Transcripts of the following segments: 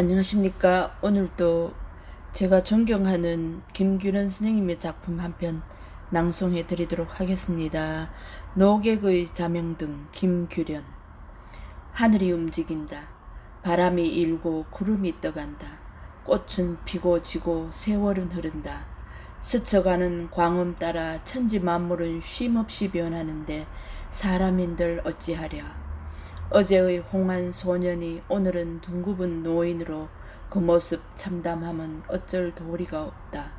안녕하십니까. 오늘도 제가 존경하는 김규련 선생님의 작품 한 편 낭송해 드리도록 하겠습니다. 노객의 자명등 김규련 하늘이 움직인다. 바람이 일고 구름이 떠간다. 꽃은 피고 지고 세월은 흐른다. 스쳐가는 광음 따라 천지 만물은 쉼없이 변하는데 사람인들 어찌하랴. 어제의 홍한 소년이 오늘은 둥굽은 노인으로 그 모습 참담함은 어쩔 도리가 없다.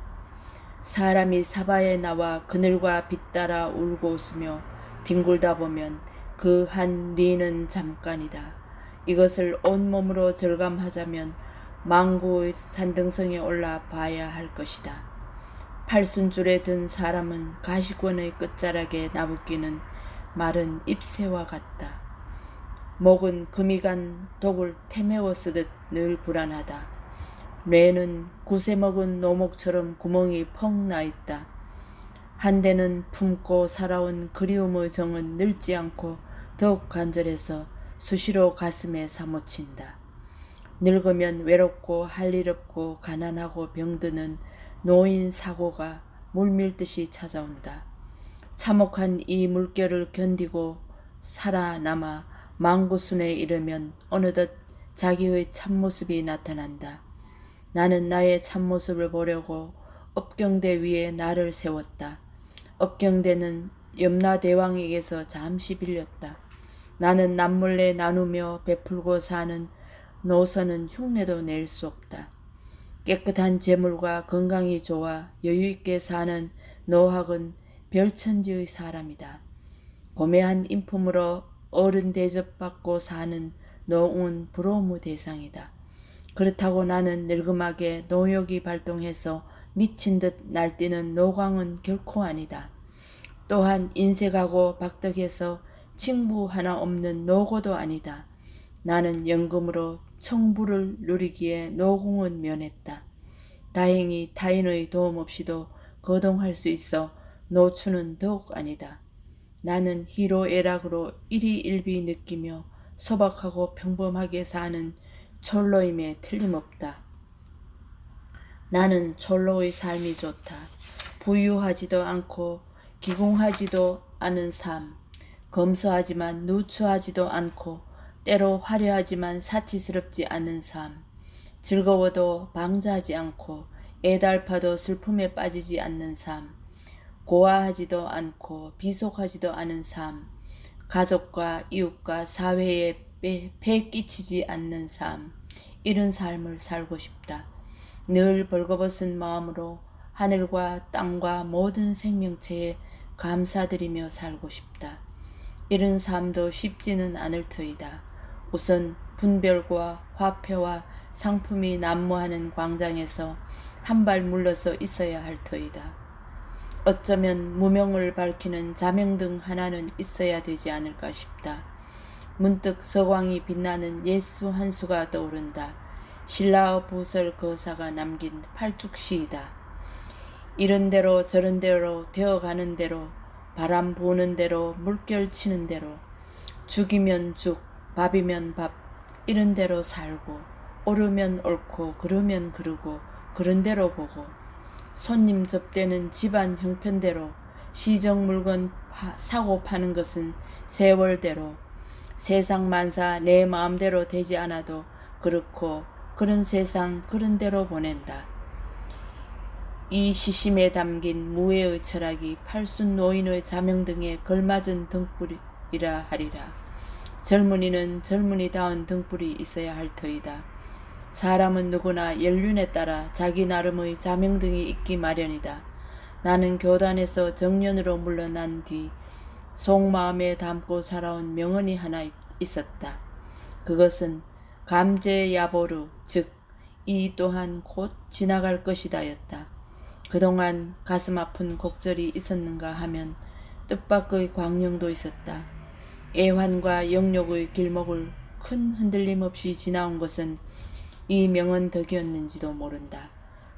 사람이 사바에 나와 그늘과 빛 따라 울고 웃으며 뒹굴다 보면 그한 리는 잠깐이다. 이것을 온몸으로 절감하자면 망구의 산등성에 올라 봐야 할 것이다. 팔순줄에 든 사람은 가시권의 끝자락에 나부끼는 마른 잎새와 같다. 목은 금이 간 독을 태매워 쓰듯 늘 불안하다. 뇌는 구세 먹은 노목처럼 구멍이 펑 나 있다. 한대는 품고 살아온 그리움의 정은 늙지 않고 더욱 간절해서 수시로 가슴에 사무친다. 늙으면 외롭고 할 일 없고 가난하고 병드는 노인 사고가 물밀듯이 찾아온다. 참혹한 이 물결을 견디고 살아남아 망구순에 이르면 어느덧 자기의 참모습이 나타난다. 나는 나의 참모습을 보려고 업경대 위에 나를 세웠다. 업경대는 염라대왕에게서 잠시 빌렸다. 나는 남몰래 나누며 베풀고 사는 노선은 흉내도 낼 수 없다. 깨끗한 재물과 건강이 좋아 여유있게 사는 노학은 별천지의 사람이다. 고매한 인품으로 어른 대접받고 사는 노은 부러움의 대상이다. 그렇다고 나는 늙음하게 노욕이 발동해서 미친 듯 날뛰는 노광은 결코 아니다. 또한 인색하고 박덕해서 칭부 하나 없는 노고도 아니다. 나는 연금으로 청부를 누리기에 노공은 면했다. 다행히 타인의 도움 없이도 거동할 수 있어 노추는 더욱 아니다. 나는 희로애락으로 일희일비 느끼며 소박하고 평범하게 사는 철로임에 틀림없다. 나는 철로의 삶이 좋다. 부유하지도 않고 기공하지도 않은 삶. 검소하지만 누추하지도 않고 때로 화려하지만 사치스럽지 않은 삶. 즐거워도 방자하지 않고 애달파도 슬픔에 빠지지 않는 삶. 고아하지도 않고 비속하지도 않은 삶, 가족과 이웃과 사회에 배, 배 끼치지 않는 삶, 이런 삶을 살고 싶다. 늘 벌거벗은 마음으로 하늘과 땅과 모든 생명체에 감사드리며 살고 싶다. 이런 삶도 쉽지는 않을 터이다. 우선 분별과 화폐와 상품이 난무하는 광장에서 한 발 물러서 있어야 할 터이다. 어쩌면 무명을 밝히는 자명 등 하나는 있어야 되지 않을까 싶다. 문득 서광이 빛나는 예수 한 수가 떠오른다. 신라어 부설 거사가 남긴 팔뚝시이다. 이런 대로 저런 대로 되어가는 대로 바람 부는 대로 물결 치는 대로 죽이면 죽 밥이면 밥 이런 대로 살고 오르면 옳고 그르면 그르고 그런 대로 보고 손님 접대는 집안 형편대로 시정 물건 파, 사고 파는 것은 세월대로 세상 만사 내 마음대로 되지 않아도 그렇고 그런 세상 그런 대로 보낸다. 이 시심에 담긴 무예의 철학이 팔순 노인의 자명 등에 걸맞은 등불이라 하리라. 젊은이는 젊은이다운 등불이 있어야 할 터이다. 사람은 누구나 연륜에 따라 자기 나름의 자명등이 있기 마련이다. 나는 교단에서 정년으로 물러난 뒤 속마음에 담고 살아온 명언이 하나 있었다. 그것은 감제야보르 즉이 또한 곧 지나갈 것이다였다. 그동안 가슴 아픈 곡절이 있었는가 하면 뜻밖의 광령도 있었다. 애환과 영욕의 길목을 큰 흔들림 없이 지나온 것은 이 명은 덕이었는지도 모른다.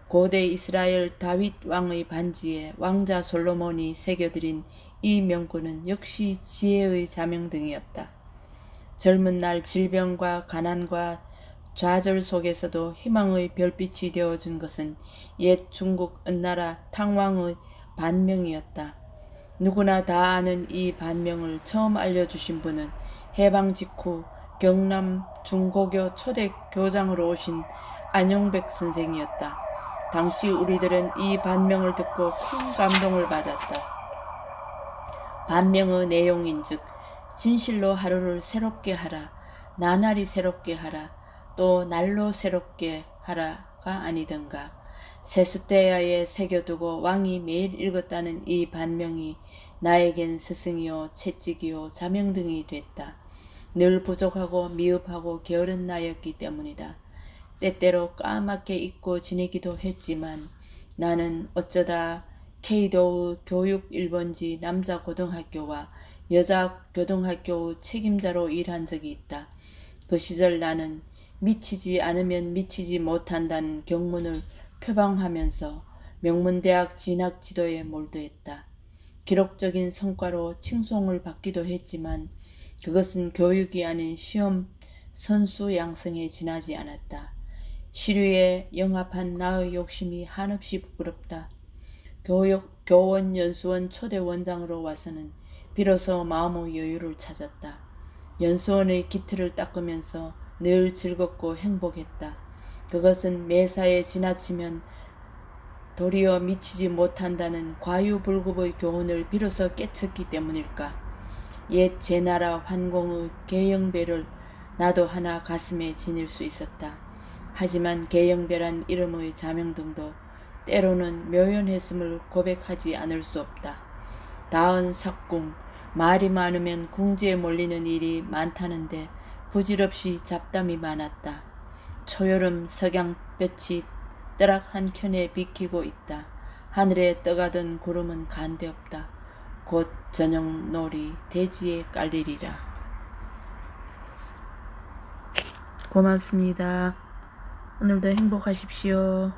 고대 이스라엘 다윗 왕의 반지에 왕자 솔로몬이 새겨들인 이 명구는 역시 지혜의 자명등이었다. 젊은 날 질병과 가난과 좌절 속에서도 희망의 별빛이 되어준 것은 옛 중국 은나라 탕왕의 반명이었다. 누구나 다 아는 이 반명을 처음 알려주신 분은 해방 직후 경남 중고교 초대 교장으로 오신 안용백 선생이었다. 당시 우리들은 이 반명을 듣고 큰 감동을 받았다. 반명의 내용인 즉 진실로 하루를 새롭게 하라, 나날이 새롭게 하라, 또 날로 새롭게 하라가 아니던가. 세숫대야에 새겨두고 왕이 매일 읽었다는 이 반명이 나에겐 스승이요 채찍이요 자명 등이 됐다. 늘 부족하고 미흡하고 게으른 나였기 때문이다. 때때로 까맣게 잊고 지내기도 했지만 나는 어쩌다 케이도의 교육 1번지 남자 고등학교와 여자 고등학교 책임자로 일한 적이 있다. 그 시절 나는 미치지 않으면 미치지 못한다는 경문을 표방하면서 명문대학 진학 지도에 몰두했다. 기록적인 성과로 칭송을 받기도 했지만 그것은 교육이 아닌 시험 선수 양성에 지나지 않았다. 시류에 영합한 나의 욕심이 한없이 부끄럽다. 교육, 교원 연수원 초대 원장으로 와서는 비로소 마음의 여유를 찾았다. 연수원의 기틀을 닦으면서 늘 즐겁고 행복했다. 그것은 매사에 지나치면 도리어 미치지 못한다는 과유불급의 교훈을 비로소 깨쳤기 때문일까? 옛 제 나라 환공의 계영배를 나도 하나 가슴에 지닐 수 있었다. 하지만 계영배란 이름의 자명등도 때로는 묘연했음을 고백하지 않을 수 없다. 다은 삭궁, 말이 많으면 궁지에 몰리는 일이 많다는데 부질없이 잡담이 많았다. 초여름 석양볕이 뜨락 한 켠에 비키고 있다. 하늘에 떠가던 구름은 간데 없다. 곧 저녁놀이 대지에 깔리리라. 고맙습니다. 오늘도 행복하십시오.